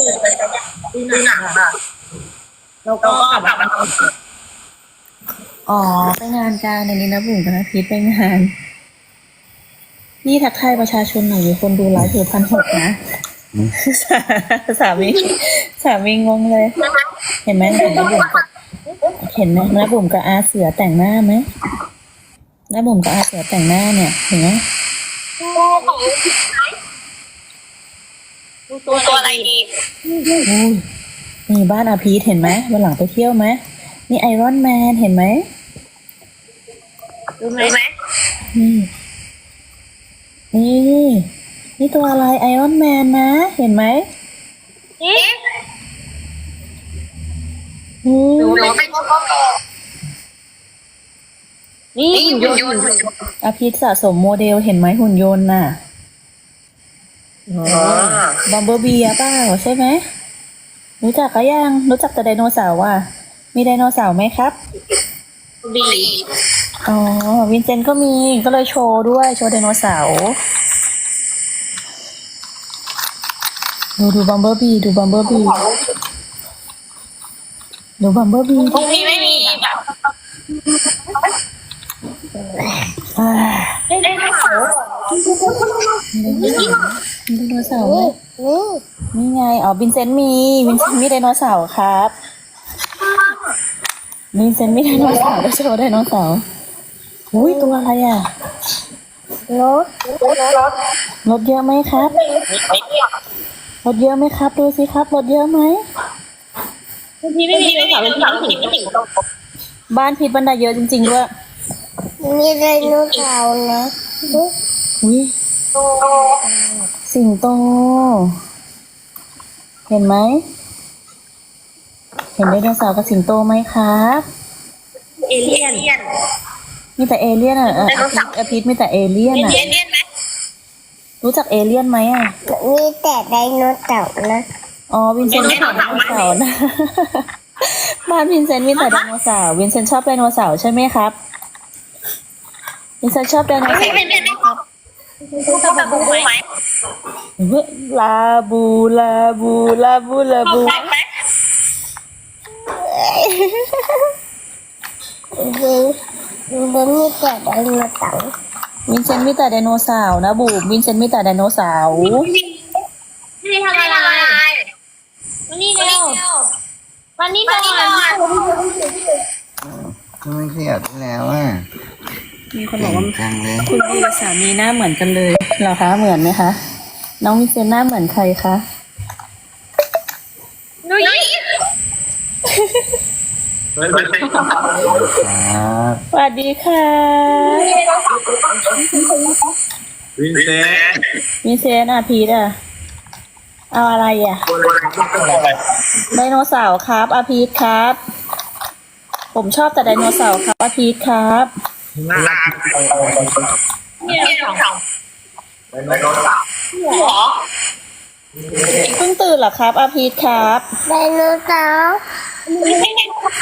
ดูดูหนังค่ะแล้วก็กลับมาอ๋อไปงานการในนี้นะบุ๋มกับนพีทไปงานนี่ทักทายประชาชนหน่อยมีคนดูไลฟ์อยู่พันหกนะสาสามีสามีงงเลย เห็นไหมเห็นน้าบุ๋มกับเห็นไหมน้าบุ๋มกับอาเสือแต่งหน้าไหมน้าบุ๋มกับอาเสือแต่งหน้าเนี่ยเห็นไหม ตัวตัวอะไรดีอุ้ยนี่บ้านอาพีทเห็นไหมวันหลังไปเที่ยวไหมนี่ไอรอนแมนเห็นไหมรู้ไหมนี่นี่นี่ตัวอะไรไอรอนแมนนะ เห็นไหมนี่อืมหนูเป็นนี่หุ่นยนต์อาพีทสะสมโมเดลเห็นไหมหุ่นยนต์น่ะอ๋อ บอมเบอร์บีอะเปล่าใช่ไหมรู้จักก็ยังรู้จักแต่ไดโนเสาร์อะ มีไดโนเสาร์ไหมครับบีอ๋อวินเซนต์ก็มีก็เลยโชว์ด้วยโชว์ไดโนเสาร์ดูดูบอมเบอร์บีดูบอมเบอร์บีดูบอมเบอร์บีพรุ่งนี้ไม่มีแบบอ่าไม่ได้เขา มีไดโนเสาร์ไหมนี่ไงอ๋อวินเซนต์มีวินเซนต์มีไดโนเสาร์ครับวินเซนต์มีไดโนเสาร์ก็โชว์ไดโนเสาร์อุ้ยตัวอะไรอะรถรถเยอะไหมครับรถเยอะไหมครับ ดูสิครับรถเยอะไหมพรุ่งนี้ไม่มีไม่มีไม่ถึงไม่ถึงบ้านพิษบันไดเยอะจริง ๆด้วยมีไดโนเสาร์นะอุ้ย สิงโต เห็นไหม เห็นไดโนเสาร์กับสิงโตไหมครับ เอเลี่ยน มีแต่เอเลี่ยนอะเออไดโนเสาร์ อาทิตย์มีแต่เอเลี่ยนเออะ เลี่ยนไหมรู้จักเอเลี่ยนไหมอะ มีแต่ไดโนเสาร์นะ อ๋อ วินเซนต์มีแต่ไดโนเสาร์นะ บ้านวินเซนต์มีแต่ไดโนเสาร์ วินเซนต์ชอบไดโนเสาร์ใช่ไหมครับ วินเซนต์ชอบไดโนไม่เสาร์ ไม่ไม่ ไม่ครับชอบแบบบูไหมเฮ้ยลาบูลาบูลาบูลาชอบบูแบ็คไหมมีมีมีแต่ไดโนเสาร์วินเซนต์มีแต่ไดโนเสาร์นะบูมวินเซนต์มีแต่ไดโนเสาร์นี่ทำอะไรวันนี้เร็ววันนี้นอนก็ไม่ขยับได้แล้วอะ มีคนบเก่อกงว่าจังเลยคุณพี่กับสามีหน้าเหมือนกันเลยเหรอคะเหมือนไหมคะน้องวินเซนต์หน้าเหมือนใครคะนุ้ยครับสวัสดีค่ะวินเซนต์วินเซนต์อะพีทอะเอาอะไรอะไดโนเสาร์ครับอาพีทครับ ผมชอบแต่ไดโนเสาร์ครับอาพีทครับ น่ารักเนี่ยสองหัวเพิ่งตื่นเหรอครับ อาพีทครับไดโนเสาร์ไม่ใช่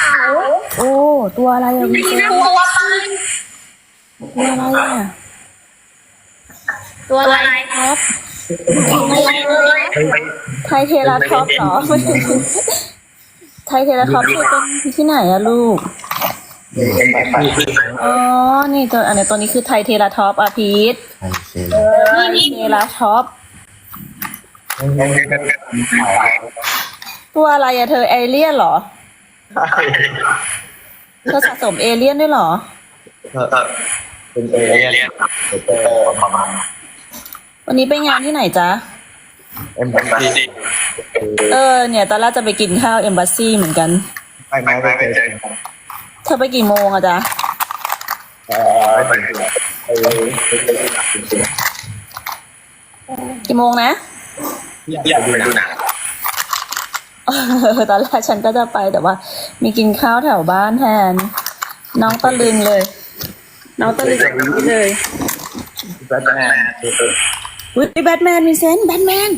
ขาวโอ้ ตัวอะไรอะวินเซนต์ตัวอะไรตัวอะไรอะตัวอะไรครับไรเลยไทเทราทอปเหรอไทเทราทอปคือเป็นที่ไหนอะลูก อ๋อ นี่ตัวอันนี้ตัวนี้คือไทเทราทอปอะพีทใครเซ็นไทเทราทอปตัวอะไรอะเธอเอเลี่ยนเหรอ เธอสะสมเอเลี่ยนด้วยเหรอ เป็นเอเลี่ยนประมาณวันนี้ไปงานที่ไหนจ๊ะเอ็มบีซีเออ เนี่ยตอนแรกจะไปกินข้าวเอมบ s ซีเหมือนกัน ไม่ไม่ไม่เจอ เธอไปกี่โมงอะจ๊ะเออไม่เป็นกี่โมงนะ อยากดูหนังเออตอนแรกฉันก็จะไปแต่ว่า มีกินข้าวแถวบ้านแทน น้องตะลึงเลย น้องตะลึงแบบนี้เลยแบทแมนอุ้ยแบทแมนวินเซนต์แบทแมน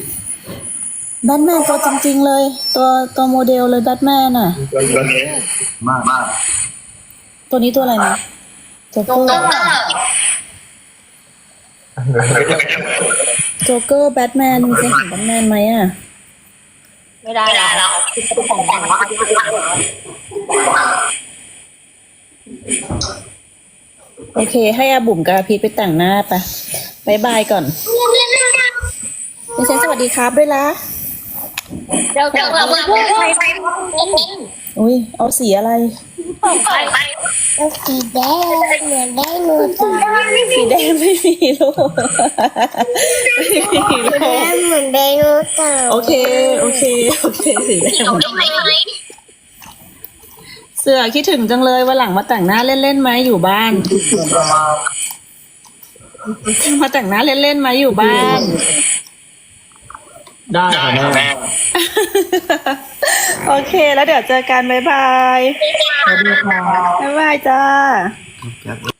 แบทแมนตัวจริงๆเลย ตัวตัวโมเดลเลยแบทแมนอะมากมาก ตัวนี้ตัวอะไรนะโจ๊กเกอร์โจ๊กเกอร์แบทแมนวินเซนต์เห็นแบทแมนไหมอะ ไม่ได้แล้วของแต่งว่าโอเค ให้อาบุ๋มกับอาพีทไปแต่งหน้าไปบายบายก่อนไม่ใช่สวัสดีครับด้วยละเดี๋ยวเดี๋ยวเราพูดใครไปเล่นอุ้ย เอาสีอะไรไปไปแล้ว สีแดงเหมือนได้หนูตาสีแดงไม่มีลูกไม่มีลูแดกงเหมือนได้หนูตาโอเคโอเคโอเคสีแดงเดี๋ยวได้ไหมเสือคิดถึงจังเลยวันหลังมาแต่งหน้าเล่นๆไหมอยู่บ้านมาแต่งหน้าเล่นๆไหมอยู่บ้าน ได้ค่ะแม่โอเค แล้วเดี๋ยวเจอกัน บ๊ายบาย สวัสดีค่ะ บ๊ายบายจ้า